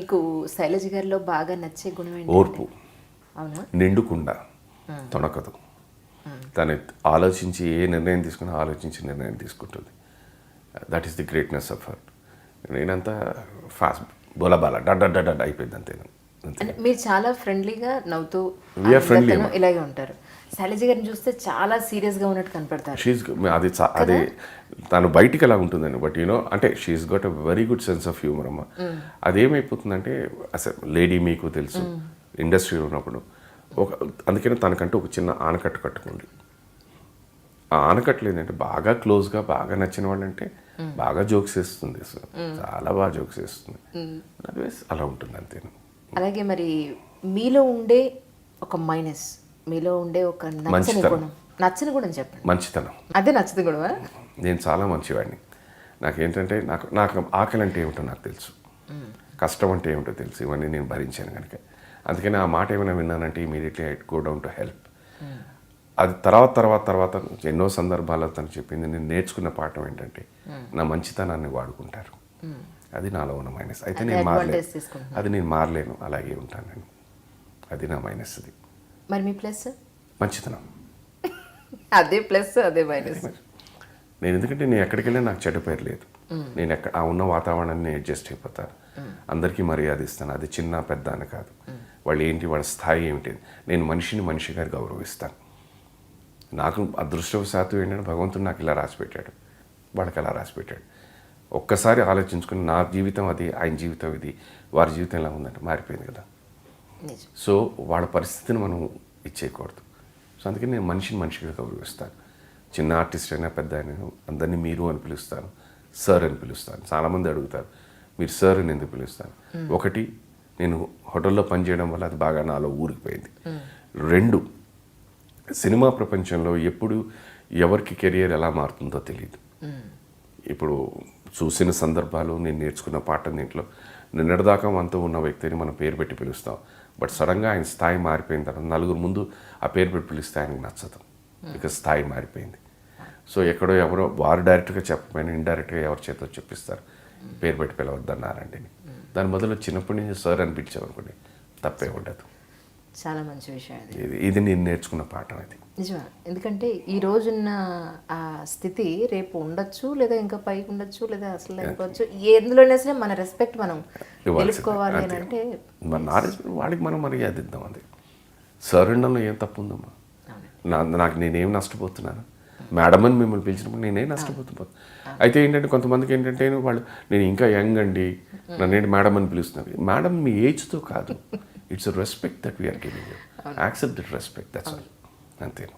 మీకు శైలజ గారిలో బాగా నచ్చే గుణం ఏంటి ఓర్పు. నిండుకుండా. తొణకదు. తను ఆలోచించి ఏ నిర్ణయం తీసుకున్నా ఆలోచించి నిర్ణయం తీసుకుంటుంది. That is the greatness of her నేనంతా ఫాస్ట్ బోలబాల. డడ్ డడ్ డడ్ అయిపోయింది అంతే. మీరు చాలా ఫ్రెండ్లీగా నవ్వుతూ ఇలాగే ఉంటారు. శైలజ గారిని చూస్తే చాలా సీరియస్గా ఉన్నట్టు కనపడతారు. షీఈ్ అది అది తను బయటికి ఎలా ఉంటుందని బట్ యూనో అంటే she is got a very good sense of humour అమ్మ. అదేమైపోతుందంటే అసలు లేడీ మీకు తెలుసు. ఇండస్ట్రీలో ఉన్నప్పుడు. ఒక అందుకని తనకంటూ ఒక చిన్న ఆనకట్టు కట్టుకోండి ఆ ఆనకట్లు ఏంటంటే బాగా క్లోజ్గా బాగా నచ్చిన వాళ్ళంటే బాగా జోక్స్ వేస్తుంది. అసలు చాలా బాగా జోక్స్ వేస్తుంది. అలా ఉంటుంది అంతేను. అలాగే మరి మీలో ఉండే ఒక మైనస్ మీలో ఉండే ఒక నచ్చని మంచితనం. గుణం. నచ్చని గుణం చెప్పండి. మంచితనం. అదే నచ్చని గుణమా? నేను చాలా మంచివాడిని. నాకేంటంటే నాకు నాకు ఆకలి అంటే ఏమిటో నాకు తెలుసు. కష్టం అంటే ఏమిటో తెలుసు. ఇవన్నీ నేను భరించాను కనుక. అందుకని ఆ మాట ఏమైనా విన్నానంటే immediately I go down to help అది తర్వాత తర్వాత తర్వాత ఎన్నో సందర్భాల్లో తను చెప్పింది. నేను నేర్చుకున్న పాఠం ఏంటంటే నా మంచితనాన్ని వాడుకుంటారు. అది నాలో ఉన్న మైనస్ అయితే నేను advantage మారలేను. అది నేను మారలేను. అలాగే ఉంటాను నేను. అది నా మైనస్ అది. మరి మీ ప్లస్? మంచితనం. అదే ప్లస్ అదే మైనస్. నేను ఎందుకంటే నేను ఎక్కడికి వెళ్ళినా నాకు చెడ్డ పేరు లేదు. నేను ఎక్కడ ఆ ఉన్న వాతావరణాన్ని నేను అడ్జస్ట్ అయిపోతాను. అందరికీ మర్యాద ఇస్తాను. అది చిన్న పెద్ద అని కాదు. వాళ్ళు ఏంటి వాళ్ళ స్థాయి ఏమిటి నేను మనిషిని మనిషిగా గౌరవిస్తాను. నాకు అదృష్టవశాత్తు ఏంటంటే భగవంతుడు నాకు ఇలా రాసి పెట్టాడు. వాళ్ళకి అలా రాసి పెట్టాడు. ఒక్కసారి ఆలోచించుకుని నా జీవితం అది ఆయన జీవితం ఇది వారి జీవితం ఎలా ఉందంటే మారిపోయింది కదా. సో వాళ్ళ పరిస్థితిని మనం ఇచ్చేయకూడదు సో అందుకని నేను మనిషిని మనిషిగా గౌరవిస్తాను చిన్న ఆర్టిస్ట్ అయినా పెద్ద అయినా అందరినీ మీరు అని పిలుస్తాను సార్ అని పిలుస్తాను. చాలామంది అడుగుతారు మీరు సార్ అని ఎందుకు పిలుస్తాను ఒకటి నేను హోటల్లో పనిచేయడం వల్ల అది బాగా నాలో ఊరికిపోయింది. రెండు సినిమా ప్రపంచంలో ఎప్పుడు ఎవరికి కెరియర్ ఎలా మారుతుందో తెలియదు ఇప్పుడు చూసిన సందర్భాలు నేను నేర్చుకున్న పాఠం దీంట్లో. నిన్నటిదాకా మనతో ఉన్న వ్యక్తిని మనం పేరు పెట్టి పిలుస్తాం. బట్ సడన్గా ఆయన స్థాయి మారిపోయిన తర్వాత నలుగురు ముందు ఆ పేరు పెట్టి పిలిస్తే ఆయనకు నచ్చదు. ఇక స్థాయి మారిపోయింది. సో ఎక్కడో ఎవరో వారు డైరెక్ట్గా చెప్పకపోయినా ఇండైరెక్ట్గా ఎవరి చేతో చెప్పిస్తారు. పేరు పెట్టి పిలవద్దన్నారండి దాని బదులు చిన్నప్పటి నుంచి సార్ అని పిలిచామనుకోండి తప్పే ఉండదు. చాలా మంచి విషయం ఇది ఇది నేను నేర్చుకున్న పాఠం అది. నిజమా. ఎందుకంటే ఈ రోజున్న ఆ స్థితి రేపు ఉండొచ్చు లేదా ఇంకా పైకి ఉండొచ్చు లేదా అసలు లేకపోవచ్చు ఎందులోనే సరే మన రెస్పెక్ట్ మనం అంటే మన నాలెడ్జ్ వాడికి మనం మర్యాద ఇద్దాం అది. సరెండంలో ఏం తప్పు ఉందమ్మా నా నాకు నేనేం నష్టపోతున్నాను? మేడం అని మిమ్మల్ని పిలిచినప్పుడు నేనేం నష్టపోతున్నాను? అయితే ఏంటంటే కొంతమందికి ఏంటంటే వాళ్ళు నేను ఇంకా యంగ్ అండి నన్ను మేడం అని పిలుస్తున్నారు? మేడం మీ ఏజ్తో కాదు. It's respect that we are giving you accept that respect that's all అంతేను?